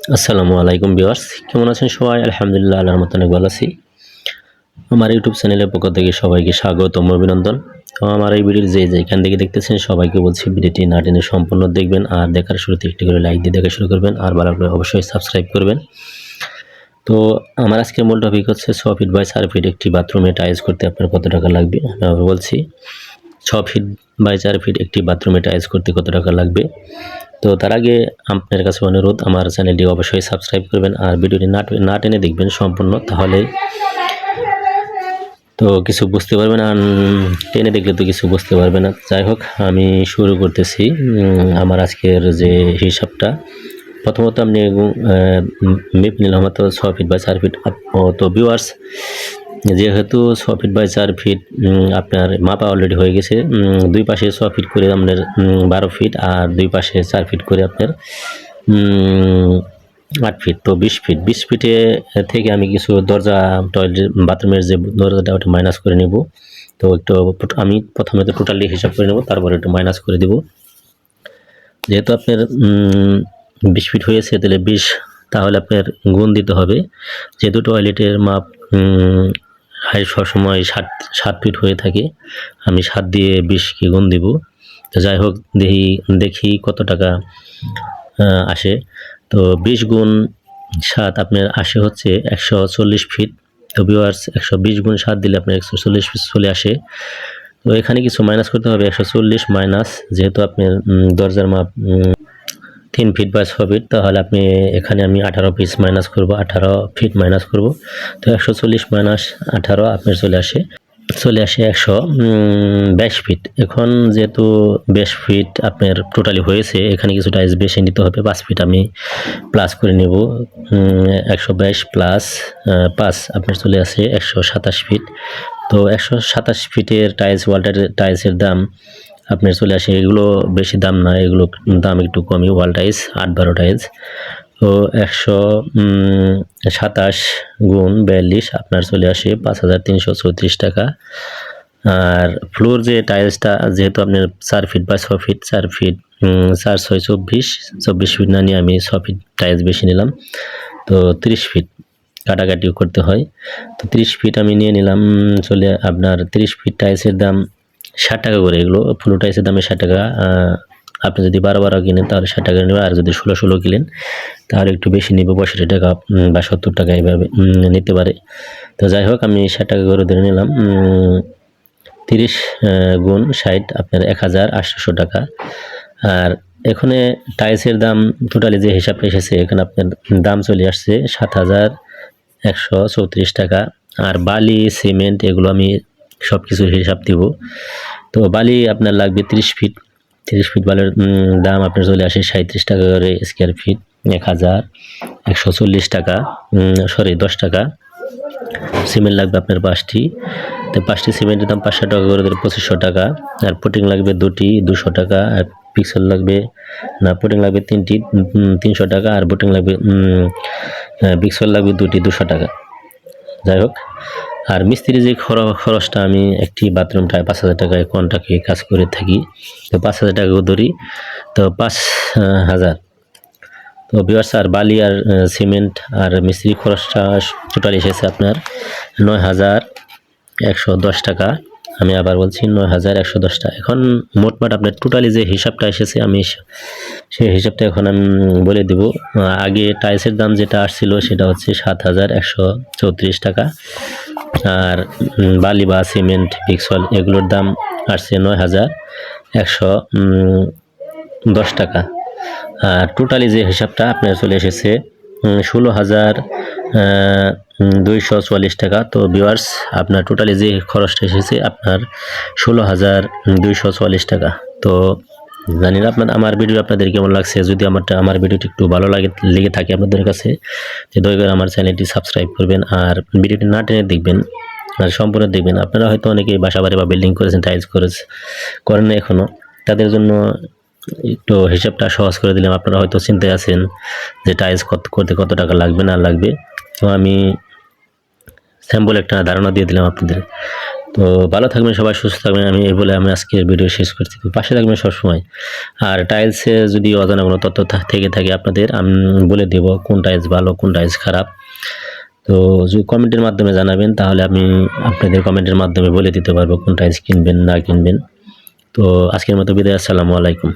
আসসালামু আলাইকুম বিওয়ার্স কেমন আছেন সবাই? আলহামদুলিল্লাহ, আল্লাহর মতো অনেক ভালো আছি। আমার ইউটিউব চ্যানেলের পক্ষ থেকে সবাইকে স্বাগত অভিনন্দন। আমার এই ভিডিওর যে যেখান থেকে দেখতেছেন, সবাইকে বলছি ভিডিওটি না টেনে সম্পূর্ণ দেখবেন আর দেখার শুরুতে একটি করে লাইক দিয়ে দেখা শুরু করবেন আর ভালো লাগলে অবশ্যই সাবস্ক্রাইব করবেন। তো আমার আজকের মূল টপিক হচ্ছে ছ ফিট বাই চার ফিট একটি বাথরুমে টাইলস করতে আপনার কত টাকা লাগবে? আমি বলছি ছ ফিট বাই চার ফিট একটি বাথরুমে টাইলস করতে কত টাকা লাগবে? তো তার আগে আপনার কাছে অনুরোধ আমার চ্যানেলটি অবশ্যই সাবস্ক্রাইব করবেন আর ভিডিওটি না না টেনে দেখবেন সম্পূর্ণ তাহলে তো কিছু বুঝতে পারবেন আর উম, টেনে দেখলে তো কিছু বুঝতে পারবে না। যাই হোক আমি শুরু করতেছি আমার আজকের যে হিসাবটা। প্রথমত আপনি মেপ নিলাম হয়তো ছ ফিট বা চার ফিট তো ভিউয়ার্স যেহেতু ছ ফিট বাই চার ফিট আপনার মাপা অলরেডি হয়ে গেছে দুই পাশে ছ ফিট করে আপনার বারো ফিট আর দুই পাশে চার ফিট করে আপনার আট ফিট তো বিশ ফিট বিশ ফিটে থেকে আমি কিছু দরজা টয়লেট বাথরুমের যে দরজাটা ওটা মাইনাস করে নেব। তো একটু আমি প্রথমে তো টোটালি হিসাব করে নেব, তারপরে একটু মাইনাস করে দেব। যেহেতু আপনার বিশ ফিট হয়েছে, তাহলে বিশ, তাহলে আপনার গুণ দিতে হবে। যেহেতু টয়লেটের মাপ হাই সবসময় সাত সাত ফিট হয়ে থাকে। আমি সাত দিয়ে বিশকে গুণ দিব। যাই হোক, দেখি দেখি কত টাকা আসে। তো বিশ গুণ সাত আপনার আসে হচ্ছে একশো চল্লিশ ফিট। তো ভিউয়ার্স একশো বিশ গুণ সাত দিলে আপনার একশো চল্লিশ ফিট চলে আসে। তো এখানে কিছু মাইনাস করতে হবে, একশো চল্লিশ মাইনাস যেহেতু আপনার দরজার মাপ তিন ফিট বা ছ ফিট তাহলে আপনি এখানে আমি আঠারো পিস মাইনাস করব, আঠারো ফিট মাইনাস করব। তো একশো চল্লিশ মাইনাস আঠারো আপনার চলে আসে চলে আসে একশো বাইশ ফিট এখন যেহেতু বেশ ফিট আপনার টোটালি হয়েছে, এখানে কিছু টাইলস বেশি নিতে হবে, পাঁচ ফিট আমি প্লাস করে নেব। একশো বাইশ প্লাস পাঁচ আপনার চলে আসে একশো সাতাশ ফিট তো একশো সাতাশ ফিটের টাইলস ওয়ালটার টাইলসের দাম আপনার চলে আসে, এগুলো বেশি দাম না, এগুলো দাম একটু কমই, ওয়াল টাইলস, আট বারো টাইলস। তো একশো সাতাশ গুণ বিয়াল্লিশ, আপনার চলে আসে পাঁচ হাজার তিনশো চৌত্রিশ টাকা। আর ফ্লোর যে টাইলসটা, যেহেতু আপনার চার ফিট বা ছ ফিট, চার ফিট চার ছয় চব্বিশ চব্বিশ ফিট না নিয়ে আমি ছ ফিট টাইলস বেশি নিলাম। তো তিরিশ ফিট কাটাকাটিও করতে হয়। তো তিরিশ ফিট আমি নিয়ে নিলাম, চলে আপনার তিরিশ ফিট টাইলসের দাম ষাট টাকা করে এগুলো। ফ্লো টাইলসের দামে ষাট টাকা। আপনি যদি বারো বারো কিনেন তাহলে ষাট টাকা নেবে আর যদি ষোলো ষোলো কিনেন তাহলে একটু বেশি নেবে। পঁয়ষট্টি টাকা বা সত্তর টাকা এইভাবে নিতে পারে। তো যাই হোক, আমি ষাট টাকা করে ধরে নিলাম। তিরিশ গুণ ষাট, আপনার এক হাজার আটশোশো টাকা। আর এখানে টাইলসের দাম টোটালি যে হিসাবটা এসেছে, এখানে আপনার দাম চলে আসছে সাত হাজার একশো চৌত্রিশ টাকা। আর বালি, সিমেন্ট, এগুলো আমি সব কিছু হিসাব দিব। তো বালি আপনার লাগবে তিরিশ ফিট। তিরিশ ফিট বালির দাম আপনার চলে আসে সাঁত্রিশ টাকা করে স্কোয়ার ফিট এক হাজার। একশো চল্লিশ টাকা সরি দশ টাকা। সিমেন্ট লাগবে আপনার পাঁচটি। তো পাঁচটি সিমেন্টের দাম পাঁচশো টাকা করে দিলে পঁচিশশো টাকা। আর পুটিং লাগবে দুটি, দুশো টাকা। আর পিক্সেল লাগবে, না, পুটিং লাগবে তিনটি তিনশো টাকা। আর বুটিং লাগবে পিক্সেল লাগবে দুটি, দুশো টাকা। যাই হোক আর মিস্ত্রি যে খরচ খরচটা আমি একটি বাথরুমটায় পাঁচ হাজার টাকায় কন্ট্রাক্টে কাজ করে থাকি, তো পাঁচ হাজার টাকা ধরি, তো পাঁচ হাজার। তো বিয়ার্স আর বালি, আর সিমেন্ট আর মিস্ত্রি খরচটা টোটাল এসেছে আপনার নয় হাজার একশো দশ টাকা। আমি আবার বলছি নয় হাজার একশো দশ টাকা। এখন মোটমাট আপনার টোটালি যে হিসাবটা এসেছে, আমি সেই হিসাবটা এখন আমি বলে দেব। আগে টাইলসের দাম যেটা আসছিল, সেটা হচ্ছে সাত হাজার একশো চৌত্রিশ টাকা। আর বালি বা সিমেন্ট, পিক্সল এগুলোর দাম আসছে নয় হাজার একশো দশ টাকা। আর টোটালি যে হিসাবটা আপনার চলে এসেছে ষোলো হাজার দুইশো চুয়াল্লিশ টাকা। তো ভিউয়ার্স আপনার টোটালি যে খরচটা এসেছে, আপনার ষোলো হাজার দুইশো চুয়াল্লিশ টাকা। তো জানি না আপনার, আমার ভিডিও আপনাদের কেমন লাগছে? যদি আমারটা, আমার ভিডিওটি একটু ভালো লাগে, লেগে থাকে আপনাদের কাছে যে দয়া করে আমার চ্যানেলটি সাবস্ক্রাইব করবেন আর ভিডিওটি না টেনে দেখবেন, আর সম্পূর্ণ দেখবেন। আপনারা হয়তো অনেকেই বাসা বাড়ি বা বিল্ডিং করেছেন টাইলস করেছে, করেন না এখনও তাদের জন্য একটু হিসাবটা সহজ করে দিলাম। আপনারা হয়তো চিন্তায় আছেন যে টাইলস কত, করতে কত টাকা লাগবে, না লাগবে। তো আমি স্যাম্পল একটা ধারণা দিয়ে দিলাম আপনাদের। তো ভালো থাকবেন সবাই, সুস্থ থাকবেন। আমি এই বলে আমি আজকের ভিডিও শেষ করছি। পাশে থাকবেন সবসময়। আর টাইলসে যদি অজানা কোনো তথ্য থেকে থাকে আপনাদের, আমি বলে দেব কোন টাইলস ভালো, কোন টাইলস খারাপ। তো যদি কমেন্টের মাধ্যমে জানাবেন, তাহলে আমি আপনাদের কমেন্টের মাধ্যমে বলে দিতে পারব কোন টাইলস কিনবেন, না কিনবেন। তো আজকের মতো বিদায়, আসসালামু আলাইকুম।